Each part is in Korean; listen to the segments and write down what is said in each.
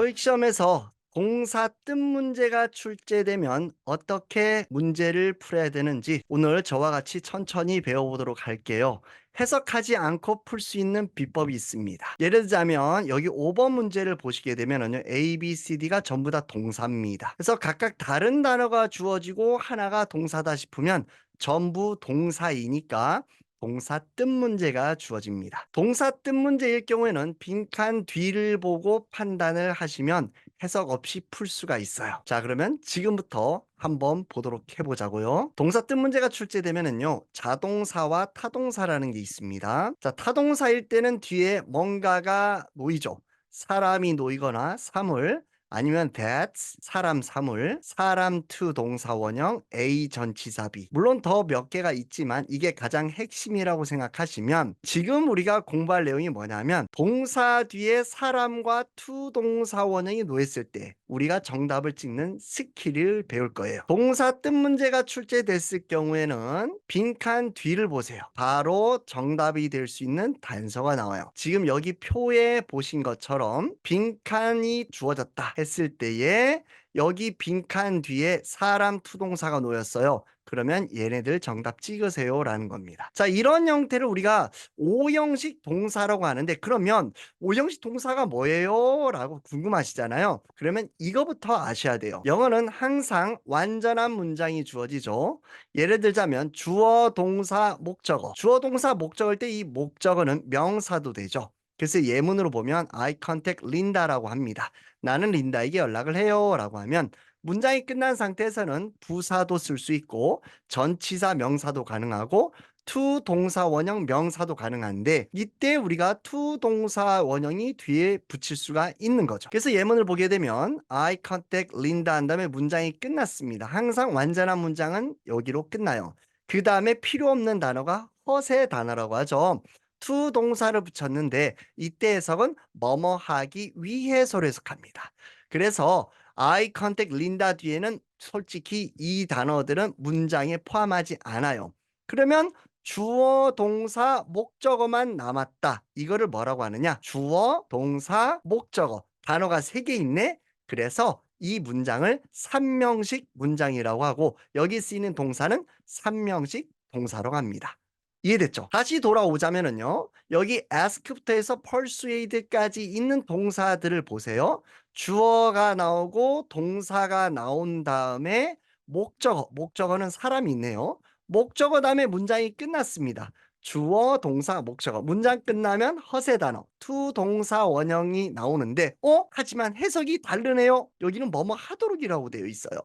토익 시험에서 동사 뜻 문제가 출제되면 어떻게 문제를 풀어야 되는지 오늘 저와 같이 천천히 배워보도록 할게요. 해석하지 않고 풀 수 있는 비법이 있습니다. 예를 들자면 여기 5번 문제를 보시게 되면은요. A, B, C, D가 전부 다 동사입니다. 그래서 각각 다른 단어가 주어지고 하나가 동사다 싶으면 전부 동사이니까 동사 뜻 문제가 주어집니다. 동사 뜻 문제일 경우에는 빈칸 뒤를 보고 판단을 하시면 해석 없이 풀 수가 있어요. 자, 그러면 지금부터 한번 보도록 해보자고요. 동사 뜻 문제가 출제되면은요, 자동사와 타동사라는 게 있습니다. 자, 타동사일 때는 뒤에 뭔가가 놓이죠. 사람이 놓이거나 사물, 아니면 that 사람 사물, 사람 to 동사 원형, A 전치사비. 물론 더 몇 개가 있지만 이게 가장 핵심이라고 생각하시면 지금 우리가 공부할 내용이 뭐냐면 동사 뒤에 사람과 to 동사 원형이 놓였을 때 우리가 정답을 찍는 스킬을 배울 거예요. 동사 뜻 문제가 출제됐을 경우에는 빈칸 뒤를 보세요. 바로 정답이 될 수 있는 단서가 나와요. 지금 여기 표에 보신 것처럼 빈칸이 주어졌다 했을 때에 여기 빈칸 뒤에 사람 투동사가 놓였어요. 그러면 얘네들 정답 찍으세요 라는 겁니다. 자 이런 형태를 우리가 오형식 동사라고 하는데 그러면 오형식 동사가 뭐예요? 라고 궁금하시잖아요. 그러면 이거부터 아셔야 돼요. 영어는 항상 완전한 문장이 주어지죠. 예를 들자면 주어, 동사, 목적어. 주어, 동사, 목적어일 때 이 목적어는 명사도 되죠. 그래서 예문으로 보면 I contact Linda라고 합니다. 나는 린다에게 연락을 해요 라고 하면 문장이 끝난 상태에서는 부사도 쓸 수 있고 전치사 명사도 가능하고 to 동사 원형 명사도 가능한데 이때 우리가 to 동사 원형이 뒤에 붙일 수가 있는 거죠. 그래서 예문을 보게 되면 I contact Linda 한 다음에 문장이 끝났습니다. 항상 완전한 문장은 여기로 끝나요. 그 다음에 필요 없는 단어가 허세 단어라고 하죠. To 동사를 붙였는데 이때 해석은 뭐뭐 하기 위해서로 해석합니다. 그래서 I contact Linda 뒤에는 솔직히 이 단어들은 문장에 포함하지 않아요. 그러면 주어, 동사, 목적어만 남았다. 이거를 뭐라고 하느냐? 주어, 동사, 목적어. 단어가 세 개 있네. 그래서 이 문장을 삼명식 문장이라고 하고 여기 쓰이는 동사는 삼명식 동사로 합니다. 이해됐죠? 다시 돌아오자면은요. 여기 ask부터 해서 persuade까지 있는 동사들을 보세요. 주어가 나오고 동사가 나온 다음에 목적어, 목적어는 사람이 있네요. 목적어 다음에 문장이 끝났습니다. 주어, 동사, 목적어. 문장 끝나면 허세 단어, to 동사 원형이 나오는데 어? 하지만 해석이 다르네요. 여기는 뭐뭐 하도록이라고 되어 있어요.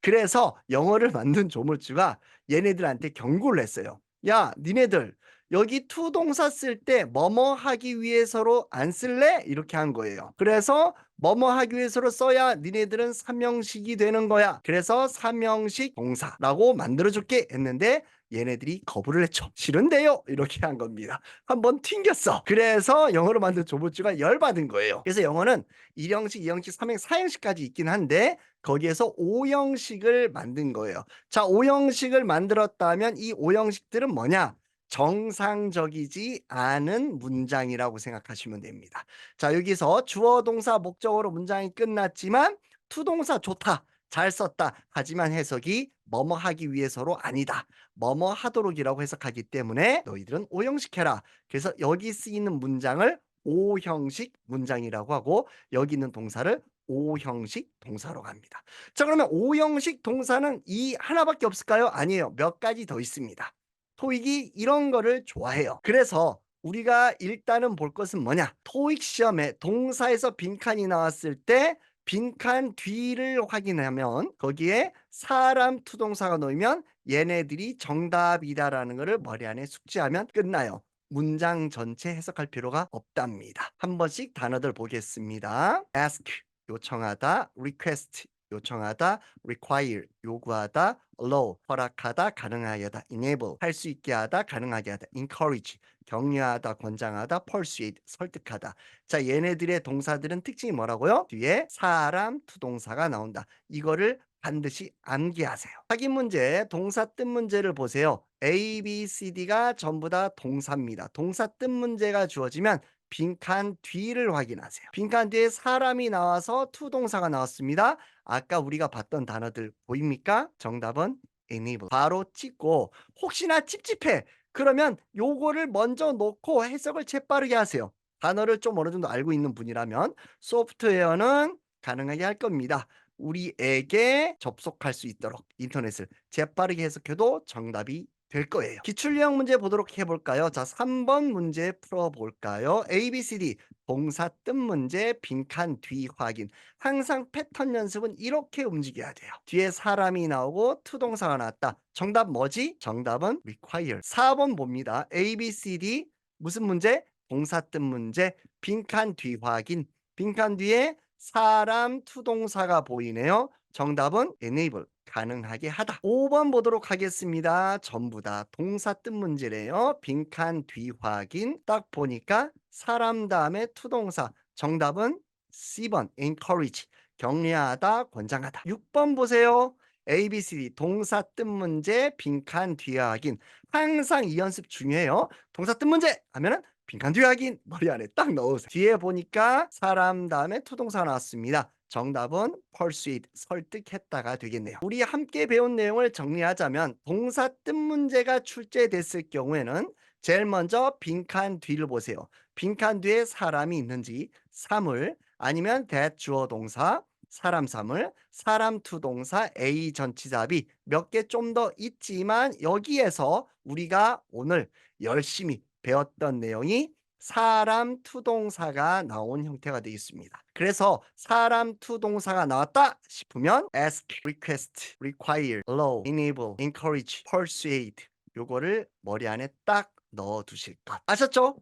그래서 영어를 만든 조물주가 얘네들한테 경고를 했어요. 야, 니네들 여기 to 동사 쓸 때 뭐뭐 하기 위해서로 안 쓸래? 이렇게 한 거예요. 그래서 뭐뭐 하기 위해서로 써야 니네들은 삼형식이 되는 거야. 그래서 삼형식 동사라고 만들어줄게 했는데 얘네들이 거부를 했죠. 싫은데요? 이렇게 한 겁니다. 한번 튕겼어. 그래서 영어로 만든 조물주가 열받은 거예요. 그래서 영어는 1형식, 2형식, 3형식, 4형식까지 있긴 한데 거기에서 5형식을 만든 거예요. 자, 5형식을 만들었다면 이 5형식들은 뭐냐? 정상적이지 않은 문장이라고 생각하시면 됩니다. 자, 여기서 주어, 동사, 목적어로 문장이 끝났지만 투동사 좋다. 잘 썼다. 하지만 해석이 뭐뭐 하기 위해서로 아니다. 뭐뭐 하도록이라고 해석하기 때문에 너희들은 오형식해라. 그래서 여기 쓰이는 문장을 오형식 문장이라고 하고 여기 있는 동사를 오형식 동사로 갑니다. 자, 그러면 오형식 동사는 이 하나밖에 없을까요? 아니에요. 몇 가지 더 있습니다. 토익이 이런 거를 좋아해요. 그래서 우리가 일단은 볼 것은 뭐냐? 토익 시험에 동사에서 빈칸이 나왔을 때 빈칸 뒤를 확인하면 거기에 사람 투동사가 놓이면 얘네들이 정답이다라는 것을 머리 안에 숙지하면 끝나요. 문장 전체 해석할 필요가 없답니다. 한 번씩 단어들 보겠습니다. ask 요청하다, request 요청하다, require 요구하다, allow 허락하다, 가능하게 하다, enable 할 수 있게 하다, 가능하게 하다, encourage 격려하다, 권장하다, persuade 설득하다. 자, 얘네들의 동사들은 특징이 뭐라고요? 뒤에 사람 투동사가 나온다. 이거를 반드시 암기하세요. 확인 문제, 동사 뜻 문제를 보세요. A, B, C, D가 전부 다 동사입니다. 동사 뜻 문제가 주어지면 빈칸 뒤를 확인하세요. 빈칸 뒤에 사람이 나와서 투동사가 나왔습니다. 아까 우리가 봤던 단어들 보입니까? 정답은 enable. 바로 찍고 혹시나 찝찝해. 그러면 요거를 먼저 놓고 해석을 재빠르게 하세요. 단어를 좀 어느 정도 알고 있는 분이라면 소프트웨어는 가능하게 할 겁니다. 우리에게 접속할 수 있도록 인터넷을 재빠르게 해석해도 정답이 될 거예요. 기출 유형 문제 보도록 해볼까요? 자, 3번 문제 풀어볼까요? A, B, C, D 동사 뜻 문제 빈칸 뒤 확인. 항상 패턴 연습은 이렇게 움직여야 돼요. 뒤에 사람이 나오고 투동사가 나왔다. 정답 뭐지? 정답은 require. 4번 봅니다. A, B, C, D 무슨 문제? 동사 뜻 문제 빈칸 뒤 확인. 빈칸 뒤에 사람 투동사가 보이네요. 정답은 enable 가능하게 하다. 5번 보도록 하겠습니다. 전부 다 동사 뜻 문제래요. 빈칸 뒤 확인. 딱 보니까 사람 다음에 투동사. 정답은 C번 encourage 격려하다, 권장하다. 6번 보세요. A, B, C, D 동사 뜻 문제 빈칸 뒤 확인. 항상 이 연습 중요해요. 동사 뜻 문제 하면은 빈칸 뒤 확인 머리 안에 딱 넣으세요. 뒤에 보니까 사람 다음에 투동사가 나왔습니다. 정답은 persuade 설득했다가 되겠네요. 우리 함께 배운 내용을 정리하자면 동사 뜻 문제가 출제됐을 경우에는 제일 먼저 빈칸 뒤를 보세요. 빈칸 뒤에 사람이 있는지 사물 아니면 that 주어 동사 사람 사물, 사람 투 동사 A 전치사비 몇 개 좀 더 있지만 여기에서 우리가 오늘 열심히 배웠던 내용이 사람 투동사가 나온 형태가 되어 있습니다. 그래서 사람 투동사가 나왔다 싶으면 ask, request, require, allow, enable, encourage, persuade 요거를 머리 안에 딱 넣어 두실 것. 아셨죠?